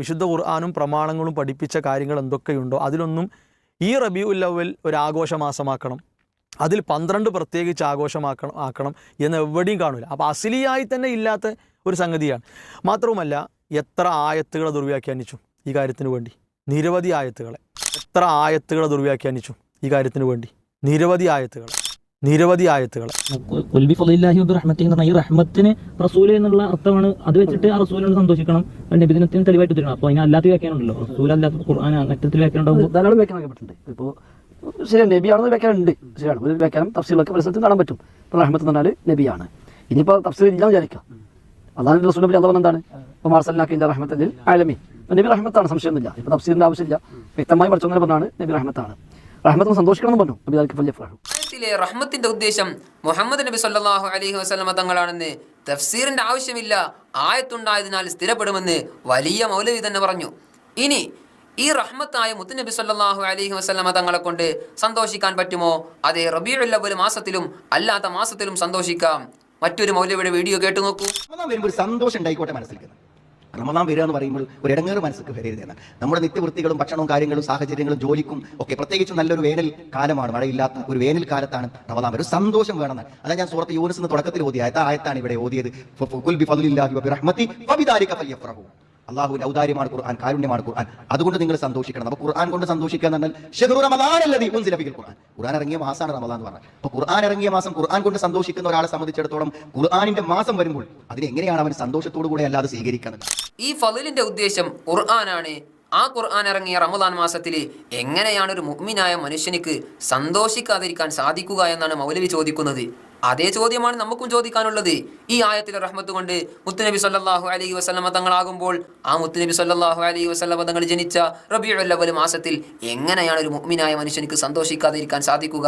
വിശുദ്ധ ഖുർആാനും പ്രമാണങ്ങളും പഠിപ്പിച്ച കാര്യങ്ങൾ എന്തൊക്കെയുണ്ടോ അതിലൊന്നും ഈ റബി അവൽ ഒരു ആഘോഷമാസമാക്കണം അതിൽ പന്ത്രണ്ട് പ്രത്യേകിച്ച് ആഘോഷമാക്കണം ആക്കണം എന്ന് എവിടെയും കാണില്ല. അപ്പോൾ അസിലിയായി തന്നെ ഇല്ലാത്ത ഒരു സംഗതിയാണ്. മാത്രവുമല്ല എത്ര ആയത്തുകളെ ദുർവ്യാഖ്യാനിച്ചു ഈ കാര്യത്തിന് വേണ്ടി? നിരവധി ആയത്തുകളെ. എത്ര ആയത്തുകളെ ദുർവ്യാഖ്യാനിച്ചു ഈ കാര്യത്തിന് വേണ്ടി? നിരവധി ആയത്തുകളെ. നിരവധി ആയത്തുകൾ. ഈ റഹ്മത്തിന് റസൂൽ എന്നുള്ള അർത്ഥമാണ്. അത് വെച്ചിട്ട് ആ റസൂലിനോട് സന്തോഷിക്കണം. നബിദിനത്തിന് തെളിവായിട്ട് തരണം അപ്പോൾ അതിന് അല്ലാത്ത വ്യാഖ്യാനമുണ്ടല്ലോ. റസൂൽ അല്ലാത്ത ഖുർആൻ അങ്ങനത്തെ വ്യാഖ്യാനം ഉണ്ടാകുമ്പോൾ ധാരാളം വ്യാഖ്യാനമാക്കപ്പെട്ടിട്ടുണ്ട് ഇപ്പോൾ ശരിയാണ് നബിയാണെന്ന് വ്യാഖ്യാനം ഉണ്ട് ശരിയാണ്. ഒരു വ്യാഖ്യാനം തഫ്സീലൊക്കെ പല സ്ഥലത്തും കാണാൻ പറ്റും. ഇപ്പോൾ റഹ്മത്ത് എന്ന് പറഞ്ഞാൽ നബിയാണ്. ഇനിയിപ്പോൾ തഫ്സീൽ ഇല്ല വിചാരിക്കാം അതാണ് റസൂൽ നബി അള്ളാഹ് എന്താണ്? ഇപ്പോൾ മാർസലിനാക്കിന്റെ റഹ്മത്തിൽ ആലമി നബി റഹ്മത്താണ് സംശയമൊന്നുമില്ല. ഇപ്പോൾ തഫ്സീലിന്റെ ആവശ്യമില്ല. വ്യക്തമായി പഠിച്ചോങ്ങനെ പറഞ്ഞാണ് നബി റഹ്മത്താണ്. റഹ്മത്ത് സന്തോഷിക്കണം എന്ന് പറഞ്ഞു. നബി അതൊക്കെ വലിയ ഫ്രാഹു ആയത്തിലെ റഹ്മത്തിന്റെ ഉദ്ദേശം മുഹമ്മദ് നബി സല്ലാഹു അലഹി വസല്ലമ തങ്ങളാണെന്ന് തഫ്സീറിന്റെ ആവശ്യമില്ല ആയത്തുണ്ടായതിനാൽ സ്ഥിരപ്പെടുമെന്ന് വലിയ മൗലവി തന്നെ പറഞ്ഞു. ഇനി ഈ റഹ്മത്തായ മുത്തുനബി സല്ലാഹു അലഹി വസല്ലമ തങ്ങളെ കൊണ്ട് സന്തോഷിക്കാൻ പറ്റുമോ? അതെ റബീഉൽ അവ്വൽ മാസത്തിലും അല്ലാത്ത മാസത്തിലും സന്തോഷിക്കാം. മറ്റൊരു മൗലവിയുടെ വീഡിയോ കേട്ടു നോക്കൂ. സന്തോഷം ഉണ്ടായിക്കോട്ടെ മനസ്സിലേക്ക് റമദാൻ വരിക എന്ന് പറയുമ്പോൾ ഒരു ഇടങ്ങേറ് മനസ്സിലേക്ക് വരരുതെന്ന് നമ്മുടെ നിത്യവൃത്തികളും ഭക്ഷണവും കാര്യങ്ങളും സാഹചര്യങ്ങളും ജോലിക്കും ഒക്കെ പ്രത്യേകിച്ചും നല്ലൊരു വേനൽ കാലമാണ്. മഴയില്ലാത്ത ഒരു വേനൽ കാലത്താണ് റമദാൻ. ഒരു സന്തോഷം വേണമെന്ന് അതാ ഞാൻ സൂറത്ത് യൂനിസ് എന്ന് തുടക്കത്തിൽ ഓതിയ ആയത്ത. ആയത്താണ് ഇവിടെ ഓതിയത്. അള്ളാഹുവിന്റെ ഔദാര്യമാണ് ഖുർആൻ കാരുണ്യമാണ് ഖുർആൻ. അതുകൊണ്ട് നിങ്ങൾ സന്തോഷിക്കണം. അപ്പൊ ഖുർആൻ കൊണ്ട് സന്തോഷിക്കുക എന്ന് പറഞ്ഞാൽ ഖുർആൻ. ഖുർആൻ ഇറങ്ങിയ മാസമാണ് റമദാൻ എന്ന് പറഞ്ഞത് അപ്പൊ ഖുർആൻ ഇറങ്ങിയ മാസം ഖുർആൻ കൊണ്ട് സന്തോഷിക്കുന്ന ഒരാളെ സംബന്ധിച്ചിടത്തോളം ഖുർആാനിന്റെ മാസം വരുമ്പോൾ അതിനെങ്ങനെയാണ് അവൻ സന്തോഷത്തോടു കൂടെ അല്ലാതെ സ്വീകരിക്കുന്നത് ഈ ഫലിലിന്റെ ഉദ്ദേശം ഖുർആനാണ്. ആ ഖുർആൻ ഇറങ്ങിയ റമദാൻ മാസത്തിൽ എങ്ങനെയാണ് ഒരു മുഗ്മിനായ മനുഷ്യനിക്ക് സന്തോഷിക്കാതിരിക്കാൻ സാധിക്കുക എന്നാണ് മൗലവി ചോദിക്കുന്നത്. അതേ ചോദ്യമാണ് നമുക്കും ചോദിക്കാനുള്ളത്. ഈ ആയത്തിലെ റഹ്മത്ത് കൊണ്ട് മുത്തുനബി സല്ലാഹു അലൈഹി വസ്ലമ തങ്ങളാകുമ്പോൾ ആ മുത്തുനബി സല്ലാഹു അലൈഹി വസ്ലമ തങ്ങൾ ജനിച്ച റബീഉൽ അവ്വൽ മാസത്തിൽ എങ്ങനെയാണ് ഒരു മുഗ്മിനായ മനുഷ്യനിക്ക് സന്തോഷിക്കാതിരിക്കാൻ സാധിക്കുക?